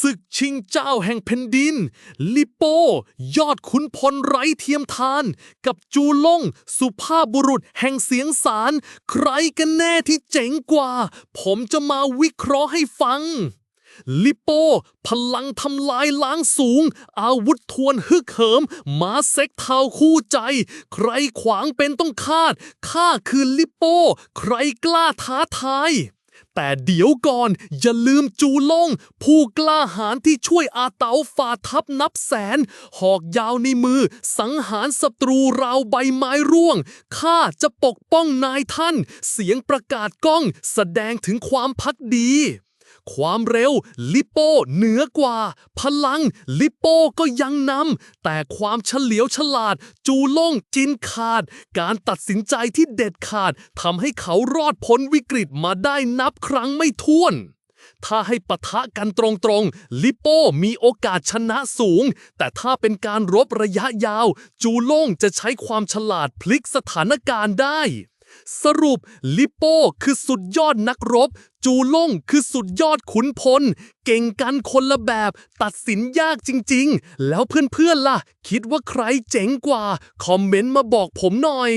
ศึกชิงเจ้าแห่งแผ่นดิน ลิโป ยอดขุนพลไร้เทียมทาน กับจูลง สุภาพบุรุษแห่งเสียงสาร ใครกันแน่ที่เจ๋งกว่า ผมจะมาวิเคราะห์ให้ฟัง ลิโป พลังทำลายล้างสูง อาวุธทวนฮึกเหิมมาเซ็กเท้าคู่ใจ ใครขวางเป็นต้องคาดข้าคือลิโป ใครกล้าท้าทาย แต่เดี๋ยวก่อน อย่าลืมจูลง ผู้กล้าหาญที่ช่วยอาเต๋าฝ่าทัพนับแสน หอกยาวในมือ สังหารศัตรูราวใบไม้ร่วง ข้าจะปกป้องนายท่าน เสียงประกาศก้อง แสดงถึงความพักดี ความเร็วลิโป้เหนือกว่า พลังลิโป้ก็ยังนำแต่ความเฉลียวฉลาด จูล่งจินขาด การตัดสินใจที่เด็ดขาดทำให้เขารอดพ้นวิกฤตมาได้นับครั้งไม่ถ้วนถ้าให้ปะทะกันตรงๆ ลิโป้มีโอกาสชนะสูง แต่ถ้าเป็นการรบระยะยาว จูโล่งจะใช้ความฉลาดพลิกสถานการณ์ได้ สรุปลิโป้คือสุดยอดนักรบ จูล่งคือสุดยอดขุนพล เก่งกันคนละแบบ ตัดสินยากจริงๆ แล้วเพื่อนๆล่ะ คิดว่าใครเจ๋งกว่า คอมเมนต์มาบอกผมหน่อย